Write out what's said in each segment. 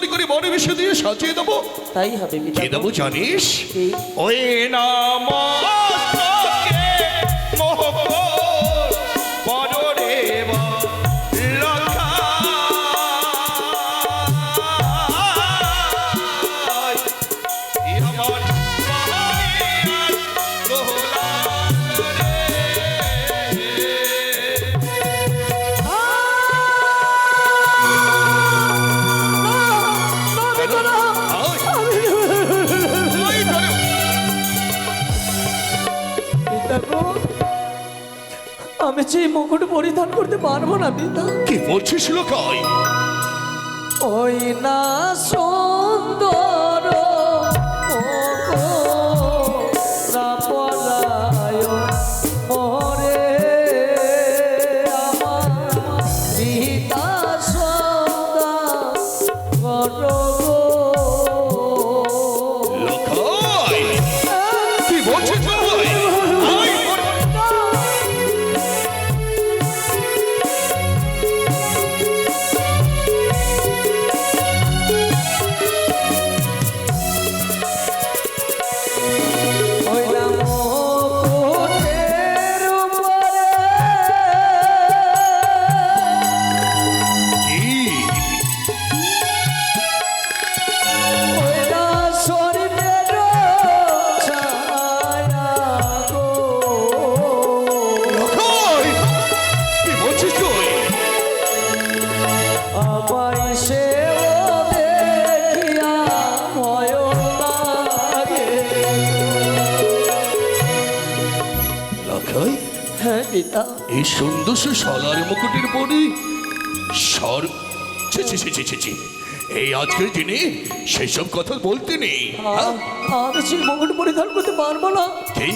সুন্দরী করে মনে বেশি দিয়ে সাজিয়ে দেবো। তাই হবে কি দেবো জানিস? ওই নাম মুকুট পরিধান করতে পারব না পিতা। কি বলছিস লোকাই ওই না সুন্দর পিতা এই সুন্দর সালার মুকুটের পরি সর ছি ছি ছি ছি ছি এই আজকের দিনে সেসব কথা বলতে নেই হ্যাঁ? আমি সেই মুকুট পরিধান করতে পারব না কি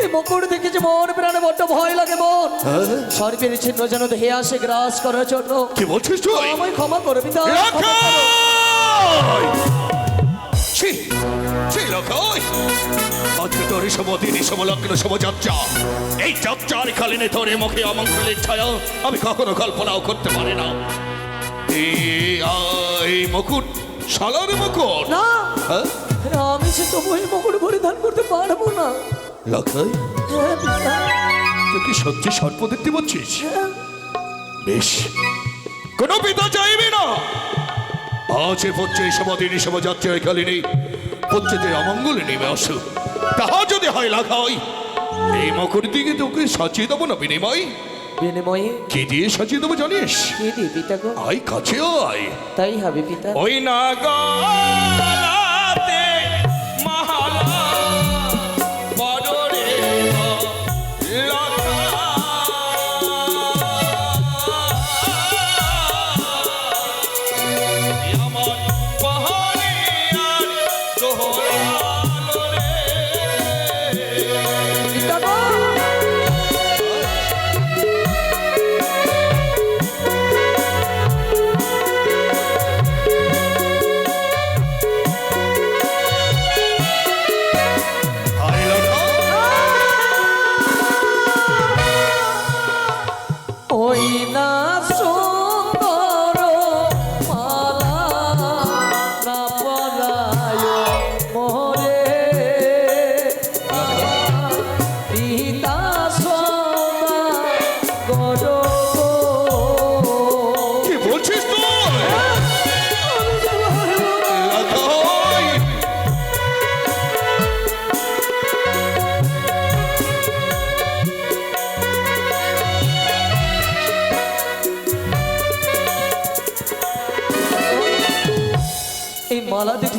এই মুকুট দেখে যে মন প্রাণে বড্ড ভয় লাগে মন হ্যাঁ? সর্বের ছিন্ন যেন দেহে আসে গ্রাস করার জন্য কি বলছিস তুই আমায় ক্ষমা করে পিতা ক্ষমা করো। লখাই! ছি, ছি, লখাই! আজকে তোর এই সম দিন এই যাত্রা যাত্রার কালীনে এ মুখে অমঙ্গলের ছায়া। আমি কখনো কল্পনাও করতে পারি না। এই মুকুট শালার মুকুট। না হ্যাঁ? আমি সে তবু এই মুকুট পরিধান করতে পারব না। লখাই হ্যাঁ তুই কি সত্যি সর্প দেখতে পাচ্ছিস হ্যাঁ। বেশ। কোনো পিতা চাইবে না। আজ পত্রে সমাধি নিষম যাত্রায় কালিনী। পত্রেদের অমঙ্গলে নেমে আসুক তাহা যদি হয় লাখা হয় এই মকর দিকে তোকে সাজিয়ে দেবো না বিনিময়। বিনিময়ে? কি দিয়ে সাজিয়ে দেবো জানিস? কি দিয়ে পিতা গো আয় কাছে আয়। তাই হবে পিতা। ওই না গালাতে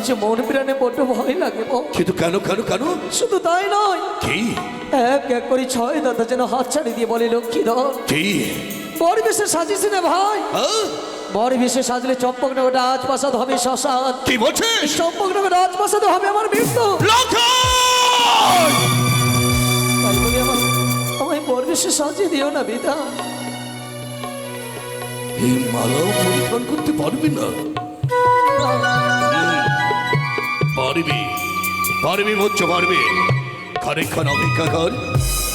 দেখেছে মন প্রাণে বড্ড ভয় লাগে কিন্তু কেন কেন কেন। শুধু তাই নয়। কি? এক এক করে ছয় দাদা যেন হাত ছাড়ি দিয়ে বলে লক্ষ্মী ধর কি? বর বেশে সাজিস না ভাই? বর বেশে সাজলে চম্পকনগর রাজপ্রাসাদ হবে শ্মশান। কি বলছিস? চম্পকনগর রাজপ্রাসাদ হবে আমার মৃত্যু আমায় বর বেশে সাজিয়ে দিও না বিধা এই মালাও পরিধান করতে পারবি না। পারবি? পারবি বলছ পারবি। খানিকক্ষণ অপেক্ষা কর,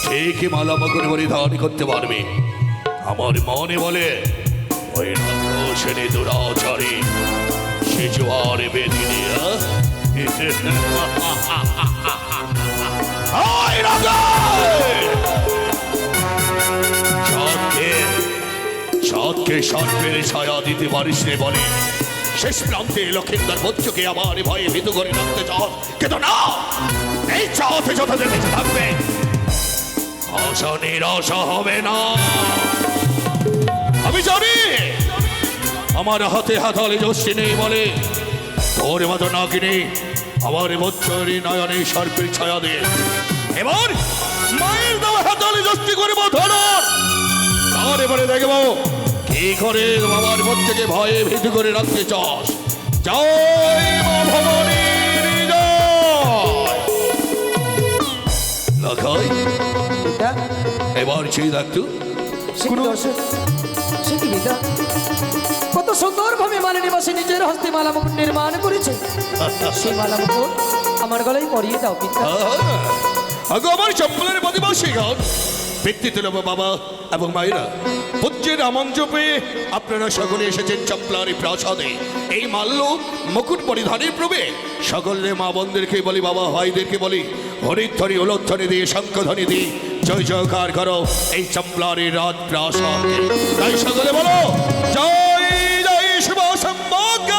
ঠিকই মালা মকর পরিধান করতে পারবি। আমার মনে বলে, ওই রাক্ষসের দুরাচারী সে জোয়ারে বেদিনী চাঁদকে চাঁদকে সর্পের ছায়া দিতে পারিস রে বলে। শেষ প্রান্তে লক্ষিন্দার বচ্চকে আমার ভয়ে ভীত করে রাখতে চাস কিন্তু না। এই চাঁদ যতদিন বেঁচে থাকবে। আশা নিরাশা হবে না। আমি জানি, আমার হাতে হাতালে যশ্রী নেই বলে, তোর মতো না কিনে আমার বচ্চরি নয়নে সর্পের ছায়া দে এবার মায়ের দেওয়া হাতালে যশ্রী করব ধরন তার এবারে দেখব কি করে বাবার থেকে ভয়ে ভীতি করে রাখতে চাস। জয় মা ভবানীর এবার কি পিতা কত সুন্দরভাবে মালিনী বাসে নিজের হস্তে মালা মুকুট নির্মাণ করেছে। সেই মালা মুকুট আমার গলায় পরিয়ে দাও পিতা আমার চপ্পলের প্রতিবাসী গান ব্যক্তি তুলব বাবা এবং মায়েরা পুজ্যের পেয়ে আপনারা সকলে এসেছেন চম্পলারি প্রাসাদে। এই মাল্য মুকুট পরিধানের প্রবে। সকলে মা বোনদেরকে বলি, বাবা ভাইদেরকে বলি, হরিধ্বনি, উলোধ্বনি দিয়ে, শঙ্খধ্বনি দিয়ে, জয় জয়কার করো এই চম্পলারি রাজ প্রাসাদে। তাই সকলে বলো, জয় জয় শুভ সম্ভাগ্য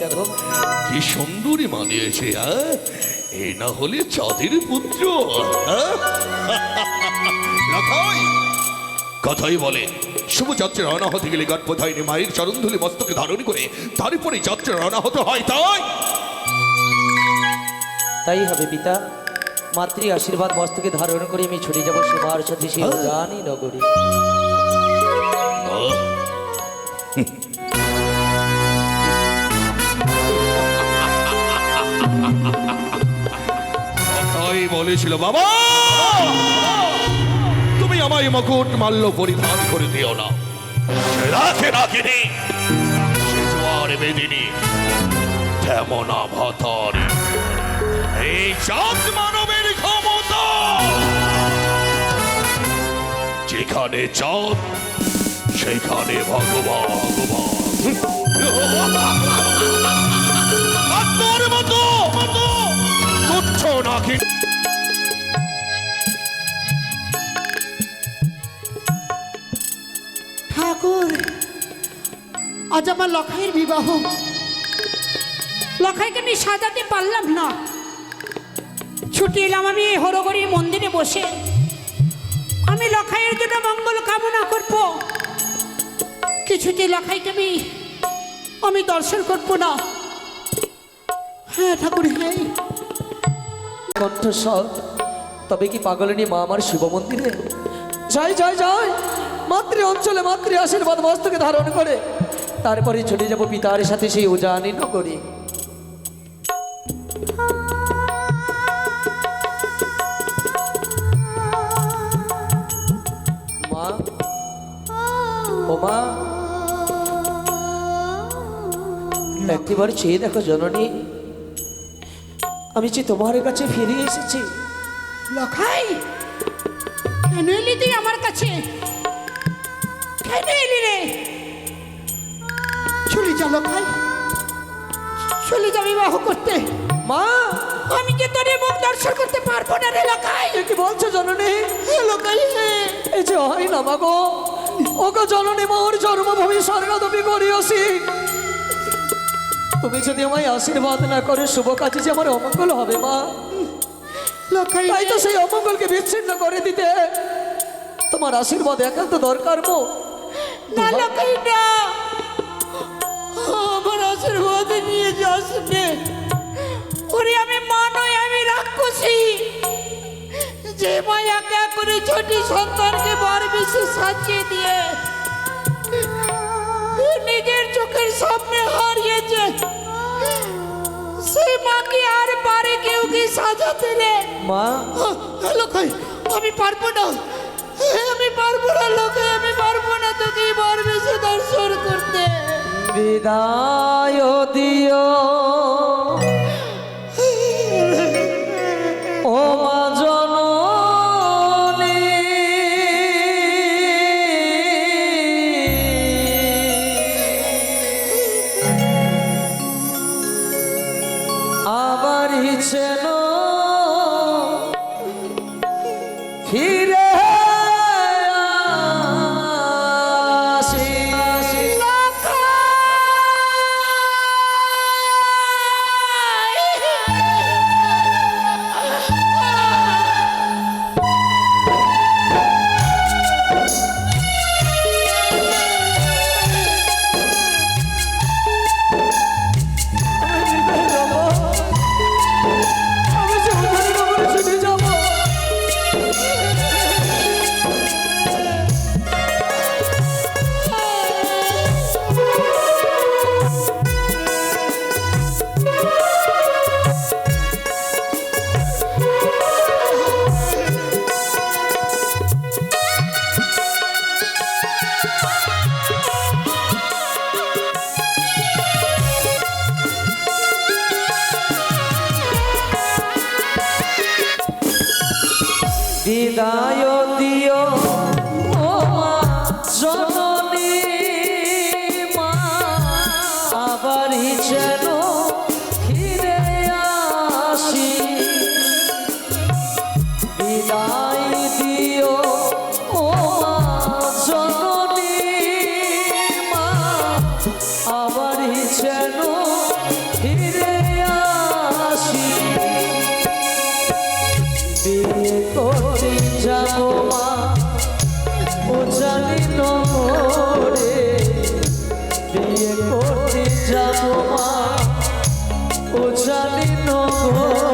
দেখো। কি সুন্দরী মানিয়েছে হ্যাঁ এই না হলে চাঁদের পুত্র হ্যাঁ? কথাই বলে শুভ যাত্রা রওনা হতে গেলে গর্ভধারিণী মায়ের চরণধুলি মস্তকে ধারণ করে তারপরে যাত্রা রওনা হতে হয় তাই। তাই হবে পিতা। মাতৃ আশীর্বাদ মস্তকে ধারণ করে আমি ছুটে যাব সীমার সাথে সেই জানি নগরী। বলেছিল, বাবা, তুমি আমায় মকুট মাল্য পরিধান করে দিও না। রাখে রাখিনি জোয়ার তেমন আভাতার এই চাঁদ মানবের ক্ষমতা। যেখানে চাঁদ, সেখানে ভগবান। ভগবান মতো তুচ্ছ নাকি আজ আমার লখাইয়ের বিবাহ। লখাইকে আমি সাজাতে পারলাম না। ছুটি এলাম আমি হরগড়ি মন্দিরে বসে। আমি লখাইয়ের জন্য মঙ্গল কামনা করব। কিছুতে লখাইকে আমি আমি দর্শন করব না। হ্যাঁ ঠাকুর হ্যাঁ। কণ্ঠস্বর, তবে কি পাগলিনী মা আমার শিব মন্দিরে? জয় জয় জয় মাতৃ অঞ্চলে মাতৃ আশীর্বাদ মস্তকে ধারণ করে। তারপরে ছুটে যাব পিতার সাথে সেই উজানি নগরী। মা? ও মা? একটিবার চেয়ে দেখো জননী। আমি যে তোমার কাছে ফিরে এসেছি। লখাই, কেন এলি তুই আমার কাছে? কেন এলি রে? চলে লখাই চলে যা বিবাহ করতে। মা আমি যে তোর মুখ দর্শন করতে পারব না রে লখাই এ কি বলছো জননী? হে লখাই এই যে হয় না মাগো ওগো জননী মোর জন্মভূমি স্বর্গদবি করিয়াছি তুমি যদি আমায় আশীর্বাদ না করে শুভ কাজে যে আমার অমঙ্গল হবে মা। লখাই তাই তো সেই অমঙ্গলকে বিচ্ছিন্ন করে দিতে। তোমার আশীর্বাদ একান্ত দরকার মো। না লখাই না। আশীর্বাদ নিয়ে যাস ওরে আমি মা আমি রাক্ষসী। যে মা একা করে ছোটি সন্তানকে বার বেশি সাজিয়ে দিয়ে নিজের চোখের সামনে হারিয়েছে সেই মাকে আর পারে কেউ কি সাজাতে রে মা? লোকাই আমি পারব না। আমি পারব না লোকে আমি পারব না তোকে বার বেশি দর্শন করতে। বিদায় দিও। ও মা বিদায় দিও। ও জানি নরে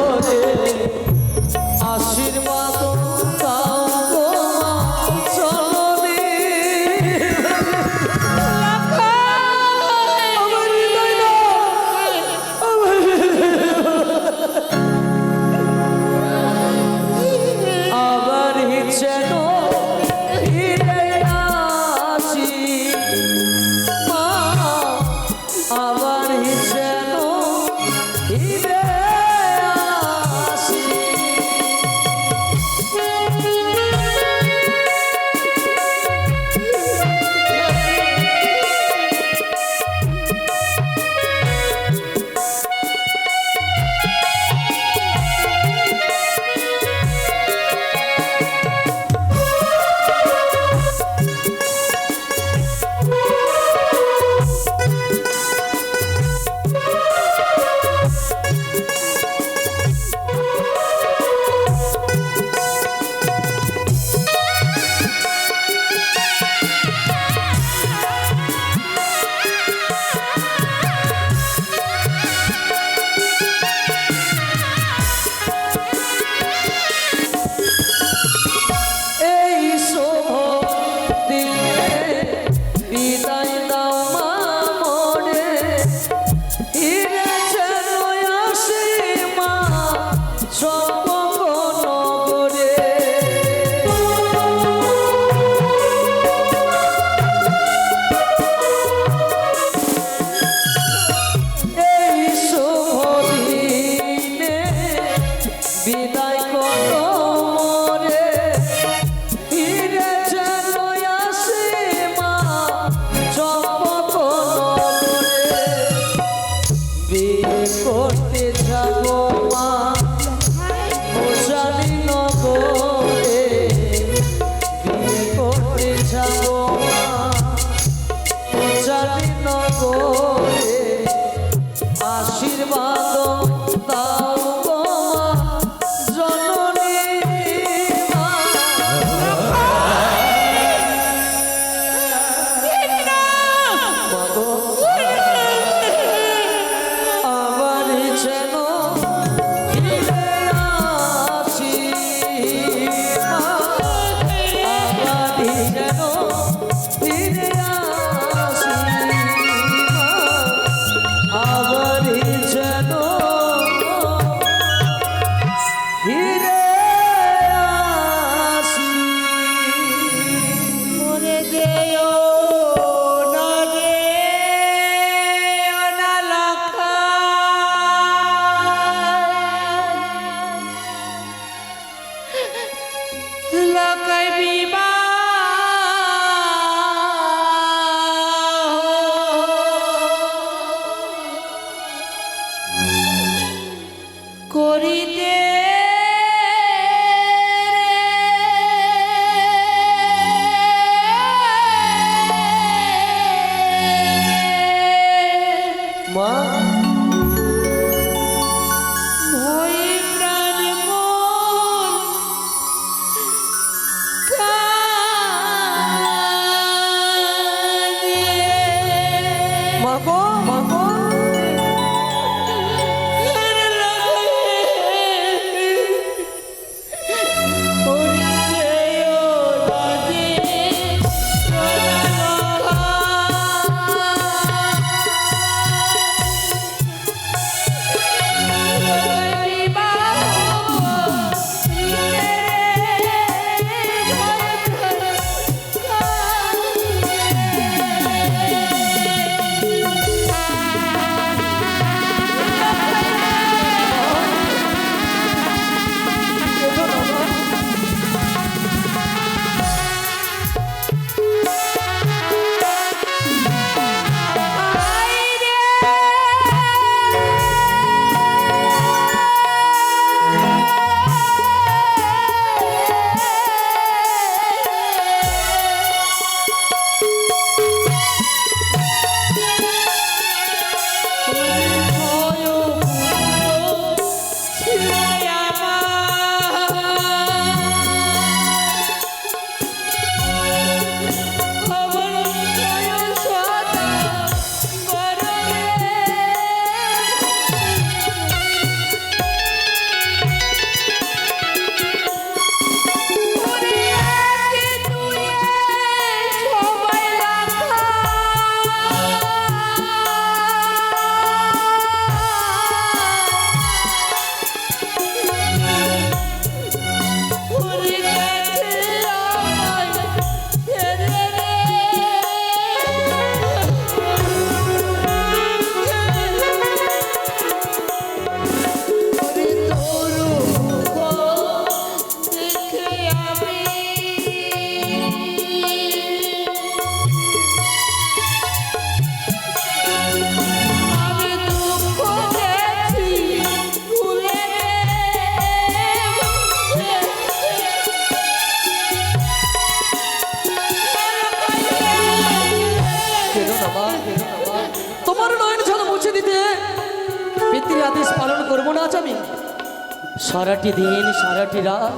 সারাটি দিন সারাটি রাত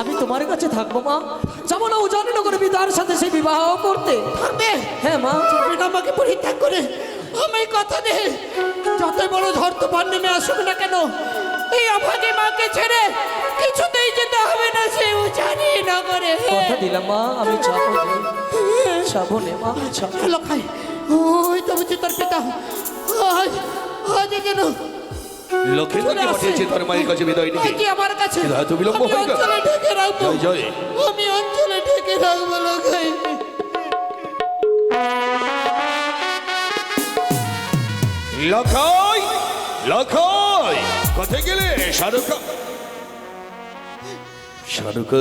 আমি তোমার কাছে থাকব মা। যাব না উজানি নগরে পিতার সাথে সে বিবাহ করতে। থাকবে? হ্যাঁ মা। তুমি আমাকে পরিত্যাগ করে। আমি কথা দে। যতই বড় ঝড় তুফান নেমে আসুক না কেন এই অভাগে মাকে ছেড়ে কিছুতেই যেতে হবে না সে উজানি নগরে। কথা দিলাম মা। আমি যাব নে। যাব নে মা। যাব চলো খাই। ওই তো বুঝি তোর পিতা। আজ আজ যেন লক্ষ্মীন্দরকে পাঠিয়েছে তোর মায়ের কাছে বিদায় নিতে। আজই আমার কাছে বিলম্ব হয়ে গেল। অঞ্চলে ঢেকে রাখব। জয় জয়। আমি অঞ্চলে ঢেকে রাখব লোকাই লখাই লখাই কোথায় গেলে? শাহরুখ শাহরুখ।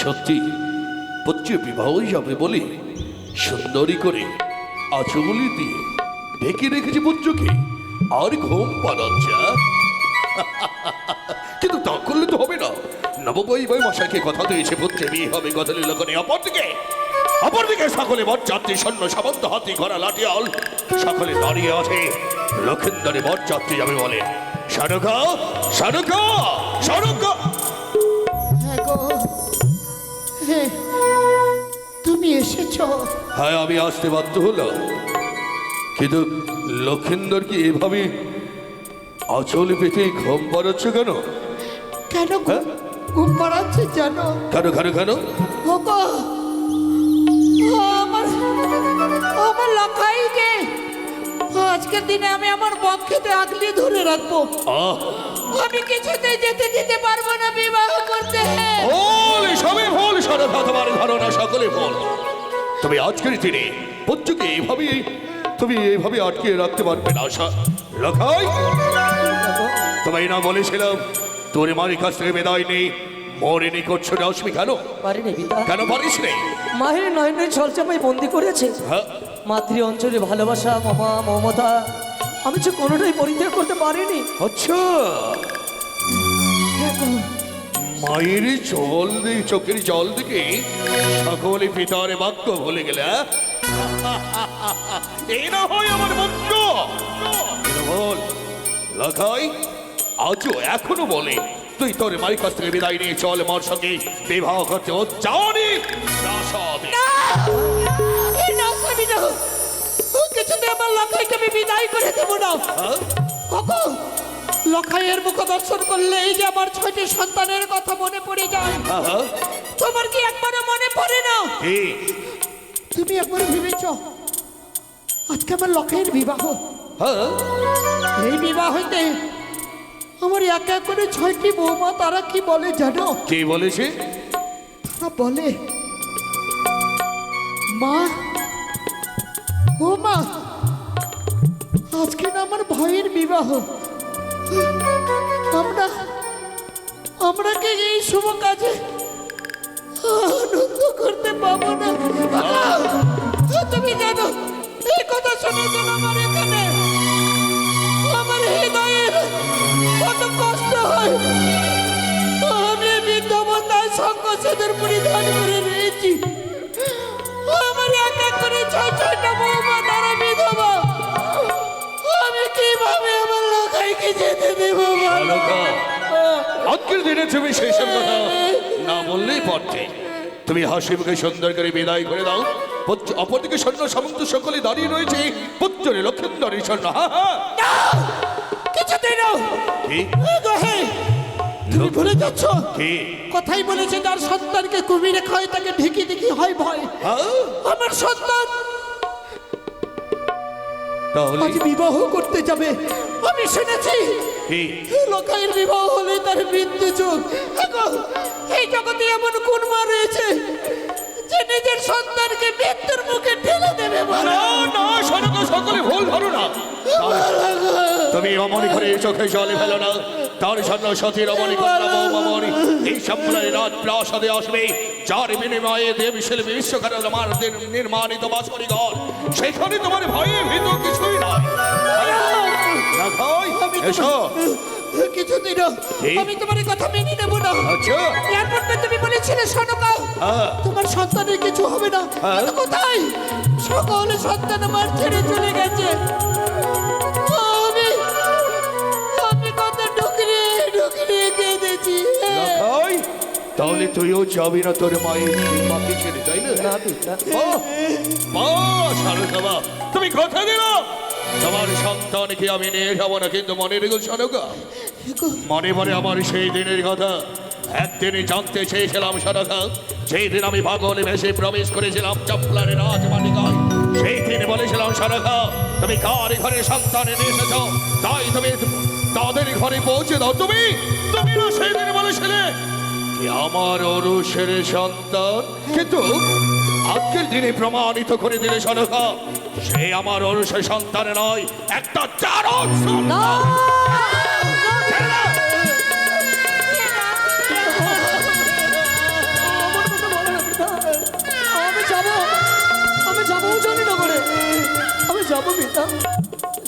সত্যি পুত্র বিবাহ যাবে বলে সুন্দরী করে আচগুলি দিয়ে ঢেকে রেখেছি পুত্রকে। আর ঘুম পাড়াচ্ছে কিন্তু তা করলে তো হবে না। নববই বই মশাইকে কথা দিয়েছে, পুত্রে বিয়ে হবে, কথা নিল করে অপরদিকে। অপরদিকে সকলে বরযাত্রী, সৈন্য, সামন্ত, হাতি, ঘোড়া, লাঠিয়াল, সকলে দাঁড়িয়ে আছে। লক্ষিন্দরে বরযাত্রী যাবে বলে। শারুখা শারুখা শারুখা হ্যাঁ হ্যাঁ। এসেছ? হ্যাঁ আমি আসতে বাধ্য হলাম। কিন্তু লক্ষিন্দর কি এভাবে আচল পেতে ঘুম পাড়াচ্ছ কেন? কেন ঘুম- হ্যাঁ? পাড়াচ্ছে জানো? কেন কেন কেন? আমার আমার লাখাইকে আজকের দিনে আমি আমার বক্ষেতে আগলে ধরে রাখব। আহ! আমি কিছুতে যেতে দিতে পারব না বিবাহ করতে। ভুল সবই ভুল সরফা তোমার ধারণা সকলে ভুল। তুমি আজকের দিনে পুত্রকে এইভাবে তুমি এইভাবে আটকে রাখতে পারবে না আশা। লখাই! তোমায় না বলেছিলাম তোর মায়ের কাছ থেকে বেদায় নেই। মরে নি করছ না আসবি কেন? কেন পারিস নেই? মাহির নয়নের ছলচাপাই বন্দি করেছে। হ্যাঁ। মাতৃ অঞ্চলে ভালোবাসা মামা মমতা। আমি যে কোনোটাই পরিত্যাগ করতে পারিনি। আচ্ছা। মায়ের জল দিয়ে চোখের জল দিকে। সকলে পিতার বাক্য ভুলে গেলে হ্যাঁ? এই না হয় আমার বাক্য বল। লাখাই আজও এখনও বলে তুই তোর মায়ের কাছ থেকে বিদায় নিয়ে চল মার সঙ্গে। বিবাহ করতে ও কিছুতে আমার লখাইকে আমি বিদায় করে দেবো না। হ্যাঁ? কখন? লখাইয়ের মুখ দর্শন করলে এই যে আমার ছয়টি সন্তানের কথা মনে পড়ে যায়। তোমার কি একবারও মনে পড়ে না? তুমি একবার ভেবেছ আজকে আমার লখাইয়ের বিবাহ। হ্যাঁ। এই বিবাহ হইতে আমার এক এক করে ছয়টি বৌমা তারা কি বলে জানো? কি বলেছে তারা বলে মা ও মা আজকে না আমার ভাইয়ের বিবাহ। আমরা আমরা কি এই শুভ কাজে আনন্দ করতে পাবো না? তুমি জানো, এই কথা শুনে যেন আমার এখানে আমার হৃদয়ের কত কষ্ট হয়। আমি বিদ্যমতায় সংকোচনের পরিধান করে রয়েছি। আমার এক এক করে ছয় ছয়টা আমার যেতে দেবো আজকের দিনে তুমি সেই সব কথা না বললেই পারতে তুমি হাসি মুখে সুন্দর করে বিদায় করে দাও। অপরদিকে সৈন্য সামন্ত সকলে দাঁড়িয়ে রয়েছে। পুত্রের লক্ষিন্দরের সৈন্য হা তুমি ভুলে যাচ্ছ? কি? কথাই বলেছে যার সন্তানকে কুমিরে খায় তাকে ঢেকে দেখি হয় ভয়। হ্যাঁ? আমার সন্তান তাহলে আজ বিবাহ করতে যাবে। আমি শুনেছি লোকায়ের বিবাহ হলে তার মৃত্যু যোগ। এই জগতে এমন কোন মা রয়েছে যে নিজের সন্তানকে মৃত্যুর মুখে ঠেলে দেবে? না না সনক সকলে ভুল ধরো না। তুমি অমনি করে চোখে জলে ফেলো না। তার জন্য সতীর অমনি কন্যা বৌমামণি এই সম্প্রদায় রাত প্রাসাদে আসবে। যার বিনিময়ে দেব শিল্পী বিশ্বকারের আমার নির্মাণিত বাসরি ঘর সেখানে তোমার ভয়ে ভীত কিছুই নয় এসো। কিছুতেই না কি? আমি তোমার কথা মেনে নেব না। আচ্ছা। এর পূর্বে তুমি বলেছিলে সনকা হ্যাঁ। তোমার সন্তানের কিছু হবে না। কোথায়? সকল সন্তান আমার ছেড়ে চলে গেছে। আমি আমি কত ঢুকরে ঢুকরে কেঁদেছি। ভাই তাহলে তুইও যাবি না তোর মায়ের মাকে ছেড়ে তাই না? তুমি কথা দিল? তোমার সন্তানকে আমি নিয়ে যাব না? কিন্তু মনে রেখো শাহরুখা মনে মনে আমার সেই দিনের কথা। একদিনে জানতে চেয়েছিলাম শাহরুখা সেই দিন আমি পাগলে ভেসে প্রবেশ করেছিলাম চম্পলারে রাজমালিকায় সেই দিন বলেছিলাম শাহরুখা তুমি কার ঘরে সন্তান এনে এসেছ? তাই তুমি তাদের ঘরে পৌঁছে দাও। তুমি তুমি না সেই দিন বলেছিলে আমার অরুষের সন্তান? কিন্তু আজকের দিনে প্রমাণিত করে দিলে সনকা সে আমার অরুষের সন্তান নয় একটা চারণ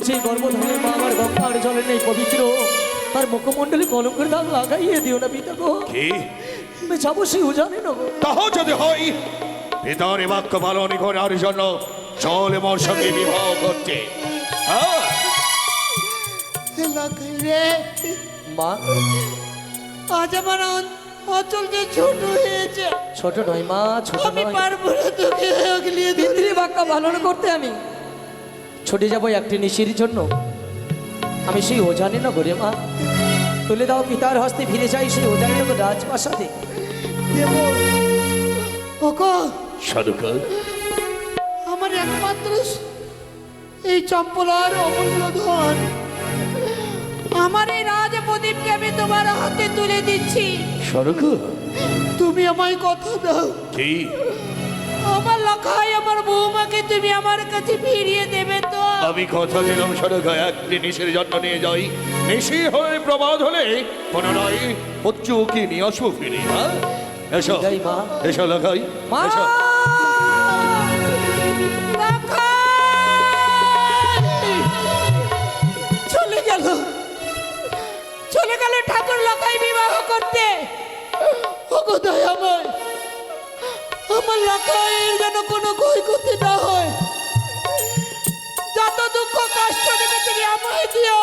যে গর্ভধারী মা আমার গঙ্গার জলে নেই পবিত্র তার মুখমণ্ডলে কলঙ্কের দাগ লাগাইয়ে দিও না পিতা গো। আমি যাব সেই জানি না তাহ যদি হয় পিতার এ বাক্য পালন করার জন্য চল মোর সঙ্গে বিবাহ করতে। হ্যাঁ। রে। মা? আজ আমার অচল যে ছোট হয়েছে। ছোট নয় মা ছোট আমি নয়। পারব না তোকে আগলিয়ে ধরে। পিতৃ বাক্য পালন করতে আমি। ছুটে যাব একটি নিশির জন্য। আমি সেই ওজানি নগরে মা। তুলে দাও পিতার হস্তে ফিরে যাই সেই ওজানি নগর রাজপ্রাসাদে। দেব। ওকো সনকা আমার একমাত্র এই চম্পলার অমূল্য ধন আমার এই রাজ প্রদীপকে আমি তোমার হাতে তুলে দিচ্ছি। সনকা তুমি আমায় কথা দাও। কি? আমার লখাই আমার বৌমাকে তুমি আমার কাছে ফিরিয়ে দেবে তো। আমি কথা দিলাম সনকা একটি নিশের জন্য নিয়ে যাই। নিশি হয়ে প্রবাদ হলে পুনরায় পুত্রকে নিয়ে আসব ফিরে হ্যাঁ? এসো এসো লাগাই মা! এসো। চলে গেল ঠাকুর লখাই বিবাহ করতে। ওগো দয়াময় আমার লাখায়ের যেন কোনো ক্ষয়ক্ষতি না হয়। যত দুঃখ, কষ্ট দেবে তুমি আমায় দিও।